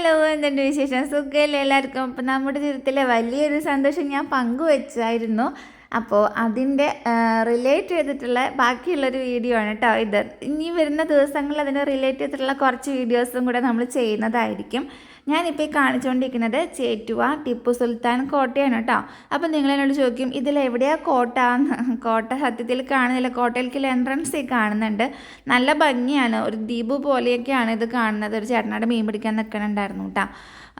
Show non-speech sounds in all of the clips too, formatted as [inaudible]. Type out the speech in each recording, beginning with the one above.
Hello എന്തുണ്ട് വിശേഷം? സുഖമല്ലേ എല്ലാവർക്കും? അപ്പം നമ്മുടെ ജീവിതത്തിലെ വലിയൊരു സന്തോഷം ഞാൻ പങ്കുവച്ചായിരുന്നു. അപ്പോൾ അതിന്റെ റിലേറ്റ് ചെയ്തിട്ടുള്ള ബാക്കിയുള്ളൊരു വീഡിയോ ആണ് കേട്ടോ ഇത്. ഇനി വരുന്ന ദിവസങ്ങളിൽ അതിനെ റിലേറ്റ് ചെയ്തിട്ടുള്ള കുറച്ച് വീഡിയോസും കൂടെ നമ്മൾ ചെയ്യുന്നതായിരിക്കും. ഞാനിപ്പോൾ ഈ കാണിച്ചുകൊണ്ടിരിക്കുന്നത് ചേറ്റുവ ടിപ്പു സുൽത്താൻ കോട്ടയാണ് കേട്ടോ അപ്പോൾ നിങ്ങൾ എന്നോട് ചോദിക്കും ഇതിൽ എവിടെയാണ് കോട്ട? [laughs] കോട്ട സത്യത്തിൽ കാണുന്നില്ല. കോട്ടയിലേക്ക് എൻട്രൻസ് ഈ കാണുന്നുണ്ട്. നല്ല ഭംഗിയാണ്. ഒരു ദ്വീപ് പോലെയൊക്കെയാണ് ഇത് കാണുന്നത്. ഒരു ചേട്ടനോട് മീൻ പിടിക്കാൻ നിൽക്കണുണ്ടായിരുന്നു കേട്ടോ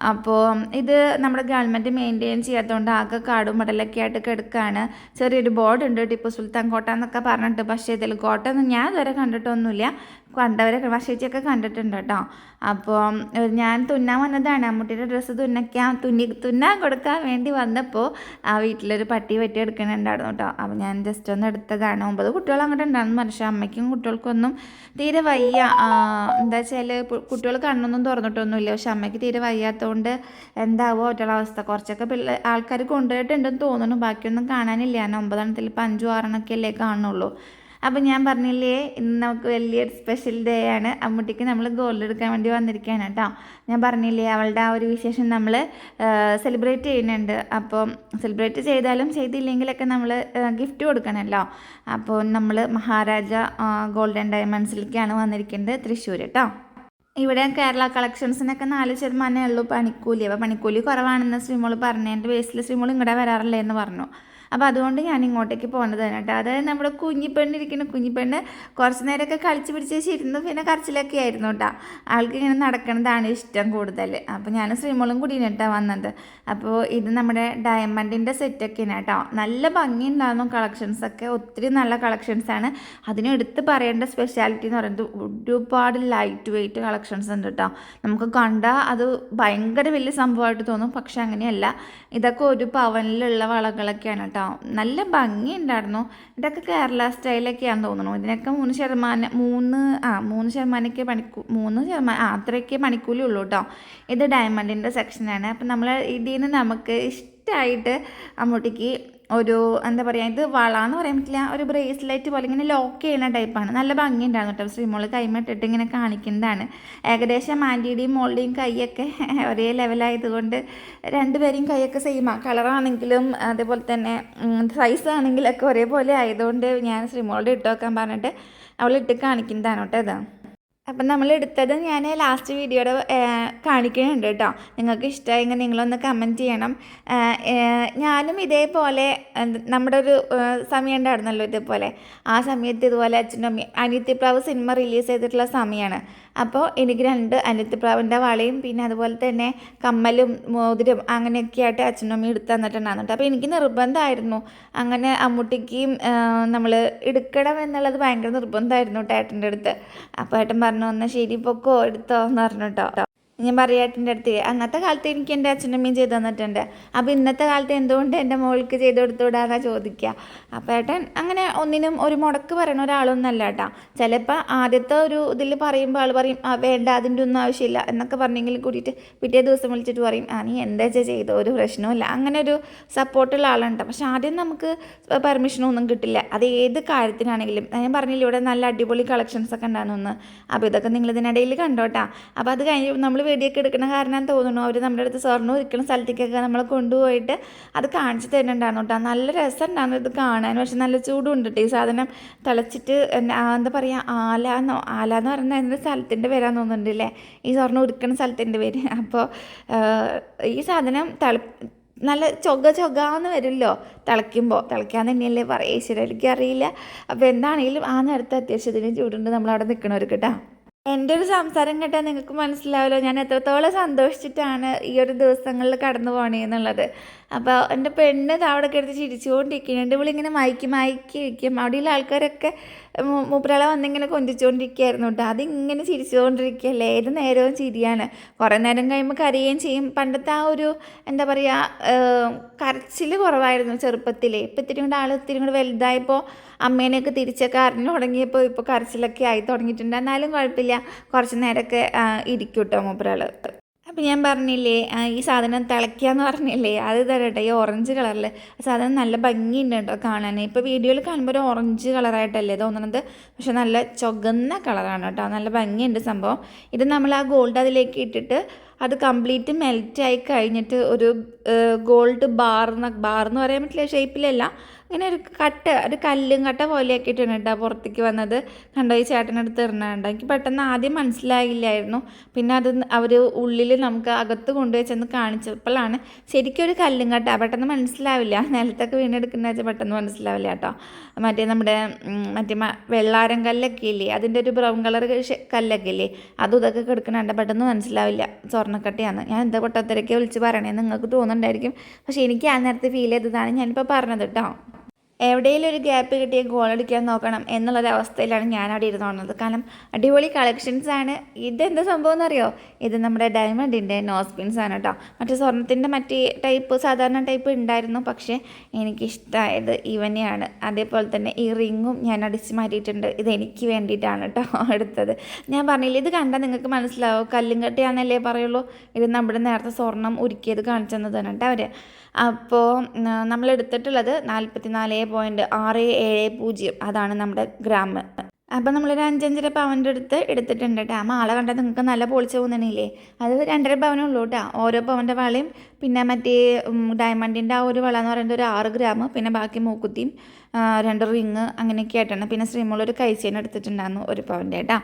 അപ്പോൾ ഇത് നമ്മുടെ ഗവൺമെന്റ് മെയിന്റെയിൻ ചെയ്യാത്തതുകൊണ്ട് ആകെ കാടും മടലൊക്കെ ആയിട്ട് കിടക്കുകയാണ് ചെറിയൊരു ബോർഡ് ഉണ്ട് ടിപ്പു സുൽത്താൻ കോട്ട എന്നൊക്കെ പറഞ്ഞിട്ട്. പക്ഷേ ഇതിൽ കോട്ട ഒന്നും ഞാൻ ഇതുവരെ കണ്ടിട്ടൊന്നുമില്ല. കണ്ടവരൊക്കെ വശേച്ചിയൊക്കെ കണ്ടിട്ടുണ്ട് കേട്ടോ. അപ്പോൾ ഞാൻ തുന്നാൻ വന്നതാണ്. അമ്മൂട്ടിയുടെ ഡ്രസ്സ് തുന്നയ്ക്കാൻ തുന്നി തുന്നാൻ കൊടുക്കാൻ വേണ്ടി വന്നപ്പോൾ ആ വീട്ടിലൊരു പട്ടി പറ്റി എടുക്കണുണ്ടായിരുന്നു കേട്ടോ. അപ്പോൾ ഞാൻ ജസ്റ്റ് ഒന്ന് എടുത്തതാണ്. ഒമ്പത് കുട്ടികൾ അങ്ങോട്ട് ഉണ്ടായിരുന്നു. പക്ഷേ അമ്മയ്ക്കും കുട്ടികൾക്കൊന്നും തീരെ വയ്യ. എന്താ വെച്ചാൽ കുട്ടികൾ കണ്ണൊന്നും തുറന്നിട്ടൊന്നുമില്ല. പക്ഷെ അമ്മയ്ക്ക് തീരെ വയ്യാത്തതുകൊണ്ട് എന്താവോ ഒറ്റ അവസ്ഥ. കുറച്ചൊക്കെ പിള്ളേ ആൾക്കാർ കൊണ്ടുപോയിട്ടുണ്ടെന്ന് തോന്നുന്നു. ബാക്കിയൊന്നും കാണാനില്ല. ഞാൻ ഒമ്പതെണ്ണത്തിൽ ഇപ്പം അഞ്ചും ആറെണ്ണൊക്കെ അല്ലേ കാണുള്ളൂ അപ്പം ഞാൻ പറഞ്ഞില്ലേ ഇന്ന് നമുക്ക് വലിയൊരു സ്പെഷ്യൽ ഡേ ആണ്. അമ്മുട്ടിക്ക് നമ്മൾ ഗോൾഡ് എടുക്കാൻ വേണ്ടി വന്നിരിക്കുകയാണ് കേട്ടോ. ഞാൻ പറഞ്ഞില്ലേ അവളുടെ ആ ഒരു വിശേഷം നമ്മൾ സെലിബ്രേറ്റ് ചെയ്യുന്നുണ്ട്. അപ്പോൾ സെലിബ്രേറ്റ് ചെയ്താലും ചെയ്തില്ലെങ്കിലൊക്കെ നമ്മൾ ഗിഫ്റ്റ് കൊടുക്കണമല്ലോ. അപ്പോൾ നമ്മൾ മഹാരാജ ഗോൾഡൻ ഡയമണ്ട്സിലേക്കാണ് വന്നിരിക്കുന്നത് തൃശ്ശൂർ കേട്ടോ. ഇവിടെ കേരള കളക്ഷൻസിനൊക്കെ നാല് ശതമാനമേ ഉള്ളൂ പണിക്കൂലി. അപ്പോൾ പണിക്കൂലി കുറവാണെന്ന് ശ്രീമോൾ പറഞ്ഞു എന്റെ ബേസിൽ ശ്രീമോൾ ഇങ്ങോട്ട് വരാറില്ലേ എന്ന് പറഞ്ഞു. അപ്പോൾ അതുകൊണ്ട് ഞാൻ ഇങ്ങോട്ടേക്ക് പോകുന്നത് തന്നെ കേട്ടോ. അതായത് നമ്മുടെ കുഞ്ഞിപ്പെണ്ണിരിക്കുന്ന കുഞ്ഞിപ്പെണ്ണ് കുറച്ച് നേരമൊക്കെ കളിച്ച് പിടിച്ച് ഇരുന്നു പിന്നെ കരച്ചിലൊക്കെ ആയിരുന്നു കേട്ടോ. ആൾക്ക് ഇങ്ങനെ നടക്കുന്നതാണ് ഇഷ്ടം കൂടുതൽ. അപ്പോൾ ഞാൻ ശ്രീമോളും കൂടിയാണ് കേട്ടോ വന്നത്. അപ്പോൾ ഇത് നമ്മുടെ ഡയമണ്ടിന്റെ സെറ്റൊക്കെയാണ് കേട്ടോ. നല്ല ഭംഗിയുണ്ടായിരുന്നു കളക്ഷൻസൊക്കെ ഒത്തിരി നല്ല കളക്ഷൻസാണ് അതിന് എടുത്ത് പറയേണ്ട സ്പെഷ്യാലിറ്റി എന്ന് പറയുന്നത് ഒരുപാട് ലൈറ്റ് വെയിറ്റ് കളക്ഷൻസ് ഉണ്ട് കേട്ടോ. നമുക്ക് കണ്ടാൽ അത് ഭയങ്കര വലിയ സംഭവമായിട്ട് തോന്നും. പക്ഷെ അങ്ങനെയല്ല. ഇതൊക്കെ ഒരു പവനിലുള്ള വളകളൊക്കെയാണ് കേട്ടോ. നല്ല ഭംഗിയുണ്ടായിരുന്നു. ഇതൊക്കെ കേരള സ്റ്റൈലൊക്കെയാണെന്ന് തോന്നുന്നു. ഇതിനൊക്കെ മൂന്ന് ശതമാനം മൂന്ന് ആ മൂന്ന് ശതമാനമൊക്കെ പണിക്കൂ മൂന്ന് ശതമാനം ആ അത്രയൊക്കെ പണിക്കൂലി ഉള്ളൂ കേട്ടോ ഇത് ഡയമണ്ടിന്റെ സെക്ഷനാണ് അപ്പം നമ്മൾ ഇതിൽ നിന്ന് നമുക്ക് ഇഷ്ടമായിട്ട് അമ്മൂട്ടിക്ക് ഒരു എന്താ പറയുക ഇത് വള എന്ന് പറയാൻ പറ്റില്ല. ഒരു ബ്രേസ്ലെറ്റ് പോലെ ഇങ്ങനെ ലോക്ക് ചെയ്യുന്ന ടൈപ്പാണ് നല്ല ഭംഗിയുണ്ടായിരുന്നു കേട്ടോ. ശ്രീമോൾ കൈമിട്ടിട്ട് ഇങ്ങനെ കാണിക്കുന്നതാണ്. ഏകദേശം ആന്റിയുടെയും മോളുടെയും കൈയൊക്കെ [laughs] ഒരേ ലെവലായതുകൊണ്ട് രണ്ടുപേരെയും കൈയൊക്കെ സെയിമാണ് കളറാണെങ്കിലും അതേപോലെ തന്നെ സൈസ് ആണെങ്കിലൊക്കെ ഒരേപോലെ ആയതുകൊണ്ട് ഞാൻ ശ്രീമോളുടെ ഇട്ട് വെക്കാൻ പറഞ്ഞിട്ട് അവൾ ഇട്ട് കാണിക്കുന്നതാണ് കേട്ടോ ഇത്. അപ്പം നമ്മൾ എടുത്തത് ഞാൻ ലാസ്റ്റ് വീഡിയോയുടെ കാണിക്കുന്നുണ്ട് കേട്ടോ. നിങ്ങൾക്ക് ഇഷ്ടമായെങ്കിൽ നിങ്ങളൊന്ന് കമന്റ് ചെയ്യണം. ഞാനും ഇതേപോലെ നമ്മുടെ ഒരു സമയം ഉണ്ടായിരുന്നല്ലോ ഇതേപോലെ. ആ സമയത്ത് ഇതുപോലെ അച്ഛനും അനിത്യപ്രാവ് സിനിമ റിലീസ് ചെയ്തിട്ടുള്ള സമയമാണ് അപ്പോൾ എനിക്ക് രണ്ട് അനിത്യപ്രാവിന്റെ വളയും പിന്നെ അതുപോലെ തന്നെ കമ്മലും മോതിരം അങ്ങനെയൊക്കെ ആയിട്ട് അച്ഛനും അമ്മയും എടുത്ത് തന്നിട്ടുണ്ടായിരുന്നു അപ്പോൾ എനിക്ക് നിർബന്ധമായിരുന്നു അങ്ങനെ അമ്മൂട്ടിക്കും നമ്മൾ എടുക്കണം എന്നുള്ളത് ഭയങ്കര നിർബന്ധമായിരുന്നു കേട്ടോ ഏട്ടന്റെ അടുത്ത്. അപ്പോൾ ഏട്ടൻ പറഞ്ഞു എന്നാൽ ശരി പൊക്കോ എടുത്തോ എന്ന് പറഞ്ഞു കേട്ടോ. ഞാൻ പറയാട്ടിന്റെ അടുത്ത്. അന്നത്തെ കാലത്ത് എനിക്ക് എന്റെ അച്ഛനമ്മയും ചെയ്തു തന്നിട്ടുണ്ട്. അപ്പോൾ ഇന്നത്തെ കാലത്ത് എന്തുകൊണ്ട് എന്റെ മോൾക്ക് ചെയ്ത് കൊടുത്തുവിടാന്നാ ചോദിക്കുക. അപ്പോൾ ഏട്ടൻ അങ്ങനെ ഒന്നിനും ഒരു മുടക്ക് പറയണ ഒരാളൊന്നല്ല കേട്ടോ. ചിലപ്പോൾ ആദ്യത്തെ ഒരു ഇതിൽ പറയുമ്പോൾ ആൾ പറയും ആ വേണ്ട അതിന്റെ ഒന്നും ആവശ്യമില്ല എന്നൊക്കെ പറഞ്ഞെങ്കിൽ കൂടിയിട്ട് പിറ്റേ ദിവസം വിളിച്ചിട്ട് പറയും ആ നീ എന്താ വെച്ചാൽ ചെയ്തോ ഒരു പ്രശ്നവുമില്ല. അങ്ങനെ ഒരു സപ്പോർട്ടുള്ള ആളുണ്ട് പക്ഷെ ആദ്യം നമുക്ക് പെർമിഷനൊന്നും കിട്ടില്ല. അത് ഏത് കാര്യത്തിനാണെങ്കിലും ഞാൻ പറഞ്ഞില്ല ഇവിടെ നല്ല അടിപൊളി കളക്ഷൻസ് ഒക്കെ ഉണ്ടാകുന്നു അപ്പോൾ ഇതൊക്കെ നിങ്ങൾ ഇതിനിടയിൽ കണ്ടോട്ടാ. അപ്പോൾ അത് കഴിഞ്ഞ് നമ്മൾ വീഡിയോ ഒക്കെ എടുക്കുന്ന കാരണം തോന്നുന്നു. അവർ നമ്മുടെ അടുത്ത് സ്വർണം ഇരിക്കുന്ന സ്ഥലത്തേക്കൊക്കെ നമ്മളെ കൊണ്ടുപോയിട്ട് അത് കാണിച്ചു തരുന്നുണ്ടായിരുന്നു കേട്ടോ. നല്ല രസമുണ്ടായിരുന്നു ഇത് കാണാൻ. പക്ഷെ നല്ല ചൂടും ഉണ്ട് ഈ സാധനം തിളച്ചിട്ട് എന്താ പറയുക ആല എന്നോ ആല എന്ന് പറയുന്നത് അതിന്റെ സ്ഥലത്തിന്റെ പേരാന്ന് തോന്നുന്നുണ്ടല്ലേ ഈ സ്വർണം ഉരുക്കുന്ന സ്ഥലത്തിന്റെ പേര്. [laughs] അപ്പോൾ ഈ സാധനം തിള നല്ല ചൊക ചൊകാന്ന് വരുമല്ലോ തിളയ്ക്കുമ്പോൾ. തിളയ്ക്കാൻ തന്നെയല്ലേ പറയുക. ഈശ്വര എനിക്കറിയില്ല. അപ്പോൾ എന്താണെങ്കിലും ആ നേരത്തെ അത്യാവശ്യത്തിന് ചൂടുണ്ട്. നമ്മളവിടെ നിൽക്കണവർക്ക് കേട്ടോ. എന്റെ ഒരു സംസാരം കേട്ടാൽ നിങ്ങൾക്ക് മനസ്സിലാവല്ലോ. ഞാൻ എത്രത്തോളം സന്തോഷിച്ചിട്ടാണ് ഈ ഒരു ദിവസങ്ങളിൽ കടന്നു പോകണേ എന്നുള്ളത് അപ്പോൾ എന്റെ പെണ്ണ് അവിടെ കിടന്ന് ചിരിച്ചുകൊണ്ടിരിക്കുന്നു എന്റെ വിളി ഇങ്ങനെ മയക്കി മയക്കി ഇരിക്കും. അവിടെയുള്ള ആൾക്കാരൊക്കെ മൂപ്പരാളെ വന്നിങ്ങനെ കൊഞ്ചിച്ചുകൊണ്ടിരിക്കുകയായിരുന്നു കേട്ടോ. അതിങ്ങനെ ചിരിച്ചുകൊണ്ടിരിക്കുകയല്ലേ? ഏത് നേരവും ചിരിയാണ്. കുറേ നേരം കഴിയുമ്പോൾ കരയുകയും ചെയ്യും. പണ്ടത്തെ ആ ഒരു എന്താ പറയുക കരച്ചിൽ കുറവായിരുന്നു ചെറുപ്പത്തിൽ ഇപ്പം ഇത്തിരി കൂടെ ആൾ ഇത്തിരി കൂടെ വലുതായപ്പോൾ അമ്മേനെയൊക്കെ തിരിച്ചൊക്കെ അറിഞ്ഞു തുടങ്ങിയപ്പോൾ ഇപ്പോൾ കരച്ചിലൊക്കെ ആയി തുടങ്ങിയിട്ടുണ്ട്. എന്നാലും കുഴപ്പമില്ല. കുറച്ച് നേരമൊക്കെ ഇരിക്കും കേട്ടോ മൂപ്പരാൾ അപ്പം ഞാൻ പറഞ്ഞില്ലേ ഈ സാധനം തിളയ്ക്കാന്ന് പറഞ്ഞില്ലേ അത് തരട്ടെ ഈ ഓറഞ്ച് കളറിൽ സാധനം നല്ല ഭംഗിയുണ്ട് കേട്ടോ കാണാൻ. ഇപ്പോൾ വീഡിയോയിൽ കാണുമ്പോൾ ഒരു ഓറഞ്ച് കളറായിട്ടല്ലേ തോന്നുന്നത് പക്ഷെ നല്ല ചുകന്ന കളറാണ് കേട്ടോ. നല്ല ഭംഗിയുണ്ട് സംഭവം. ഇത് നമ്മൾ ആ ഗോൾഡ് അതിലേക്ക് ഇട്ടിട്ട് അത് കംപ്ലീറ്റ് മെൽറ്റ് ആയി കഴിഞ്ഞിട്ട് ഒരു ഗോൾഡ് ബാർ ബാർ എന്ന് പറയാൻ പറ്റില്ല ഷേപ്പിലല്ല ഇങ്ങനെ ഒരു കട്ട ഒരു കല്ലും കട്ട പോലെ ആക്കിയിട്ടാണ് കേട്ടോ പുറത്തേക്ക് വന്നത്. കണ്ടോ ഈ ചേട്ടനടുത്ത് ഇറങ്ങാണ്ട് എനിക്ക് പെട്ടെന്ന് ആദ്യം മനസ്സിലായില്ലായിരുന്നു. പിന്നെ അത് അവർ ഉള്ളിൽ നമുക്ക് അകത്ത് കൊണ്ടുപോയി ചെന്ന് കാണിച്ചപ്പോഴാണ് ശരിക്കും ഒരു കല്ലും കട്ട. പെട്ടെന്ന് മനസ്സിലാവില്ല. നിലത്തൊക്കെ വീണെടുക്കുന്ന വെച്ചാൽ പെട്ടെന്ന് മനസ്സിലാവില്ല കേട്ടോ. മറ്റേ നമ്മുടെ മറ്റേ വെള്ളാരം കല്ലൊക്കെ ഇല്ലേ? അതിന്റെ ഒരു ബ്രൗൺ കളർ കല്ലൊക്കെ ഇല്ലേ? അതും ഇതൊക്കെ കിടക്കണുണ്ട് പെട്ടെന്ന് മനസ്സിലാവില്ല. സ്വർണക്കട്ടയാണ് ഞാൻ എന്താ പൊട്ടത്തിരക്കെ വിളിച്ച് പറയണേ നിങ്ങൾക്ക് തോന്നുന്നുണ്ടായിരിക്കും. പക്ഷേ എനിക്ക് ആ നേരത്തെ ഫീൽ ചെയ്തതാണ് ഞാനിപ്പോൾ പറഞ്ഞത് കേട്ടോ. എവിടെയെങ്കിലും ഒരു ഗ്യാപ്പ് കിട്ടിയ ഗോൾ അടിക്കാൻ നോക്കണം എന്നുള്ളൊരു അവസ്ഥയിലാണ് ഞാൻ അവിടെ കാരണം അടിപൊളി കളക്ഷൻസ് ആണ്. ഇതെന്താ സംഭവം എന്നറിയോ? ഇത് നമ്മുടെ ഡയമണ്ടിന്റെ നോസ്പിൻസ് ആണ് കേട്ടോ മറ്റേ സ്വർണത്തിന്റെ മറ്റേ ടൈപ്പ് സാധാരണ ടൈപ്പ് ഉണ്ടായിരുന്നു. പക്ഷേ എനിക്കിഷ്ടമായത് ഇവനെയാണ്. അതേപോലെ തന്നെ ഈ റിങ്ങും ഞാൻ അടിച്ച് മാറ്റിയിട്ടുണ്ട്. ഇത് എനിക്ക് വേണ്ടിയിട്ടാണ് കേട്ടോ എടുത്തത്. ഞാൻ പറഞ്ഞില്ല ഇത് കണ്ടാൽ നിങ്ങൾക്ക് മനസ്സിലാവും. കല്ലും കട്ടിയാണെന്നല്ലേ പറയുള്ളൂ. ഇത് നമ്മുടെ നേരത്തെ സ്വർണം ഉരുക്കിയത് കാണിച്ചു തന്നതാണ് കേട്ടോ അവർ അപ്പോൾ നമ്മൾ എടുത്തിട്ടുള്ളത് നാൽപ്പത്തി നാല് പോയിന്റ് ആറ് ഏഴ് പൂജ്യം. അതാണ് നമ്മുടെ ഗ്രാം അപ്പോൾ നമ്മളൊരു അഞ്ചഞ്ചര പവന്റെ അടുത്ത് എടുത്തിട്ടുണ്ട് കേട്ടോ ആ മാള കണ്ടാൽ നിങ്ങൾക്ക് നല്ല പൊളിച്ച് പോകുന്നില്ലേ അത് രണ്ടര പവനേ ഉള്ളൂ കേട്ടോ ഓരോ പവന്റെ വളയും പിന്നെ മറ്റേ ഡയമണ്ടിന്റെ ആ ഒരു വള എന്ന് പറയുന്നത് ഒരു ആറ് ഗ്രാം പിന്നെ ബാക്കി മൂക്കുത്തിയും രണ്ട് റിങ് അങ്ങനെയൊക്കെ ആയിട്ടാണ്. പിന്നെ ശ്രീമോളൊരു കൈച്ചേന എടുത്തിട്ടുണ്ടായിരുന്നു ഒരു പവന്റെ കേട്ടോ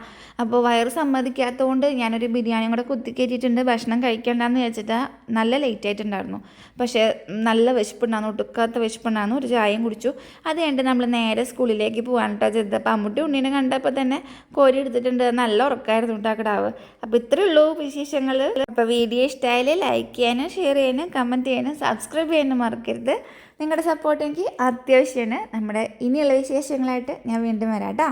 അപ്പോൾ വയറ് സമ്മതിക്കാത്തതുകൊണ്ട് ഞാനൊരു ബിരിയാണിയും കൂടെ കുത്തി കയറ്റിയിട്ടുണ്ട് ഭക്ഷണം കഴിക്കണ്ടെന്ന് വെച്ചിട്ട് നല്ല ലേറ്റ് ആയിട്ടുണ്ടായിരുന്നു. പക്ഷേ നല്ല വിശപ്പുണ്ടായിരുന്നു ഒട്ടുക്കാത്ത വിശപ്പുണ്ടായിരുന്നു. ഒരു ചായയും കുടിച്ചു. അത് നമ്മൾ നേരെ സ്കൂളിലേക്ക് പോകാൻ കേട്ടോ ചെയ്തത്. അപ്പോൾ അമ്മൂട്ടി ഉണ്ണീനെ കണ്ടപ്പോൾ തന്നെ കോരി എടുത്തിട്ടുണ്ട്. നല്ല ഉറക്കമായിരുന്നു കേട്ടോ കിടാവ്. അപ്പോൾ ഇത്രയേ ഉള്ളൂ വിശേഷങ്ങൾ അപ്പോൾ വീഡിയോ ഇഷ്ടമായാലും ലൈക്ക് ചെയ്യാനും ഷെയർ ചെയ്യാനും കമന്റ് ചെയ്യാനും സബ്സ്ക്രൈബ് ചെയ്യാനും മറക്കരുത്. നിങ്ങളുടെ സപ്പോർട്ട് എനിക്ക് അത്യാവശ്യമാണ്. നമ്മുടെ ഇനിയുള്ള വിശേഷങ്ങളായിട്ട് ഞാൻ വീണ്ടും വരാം കേട്ടോ.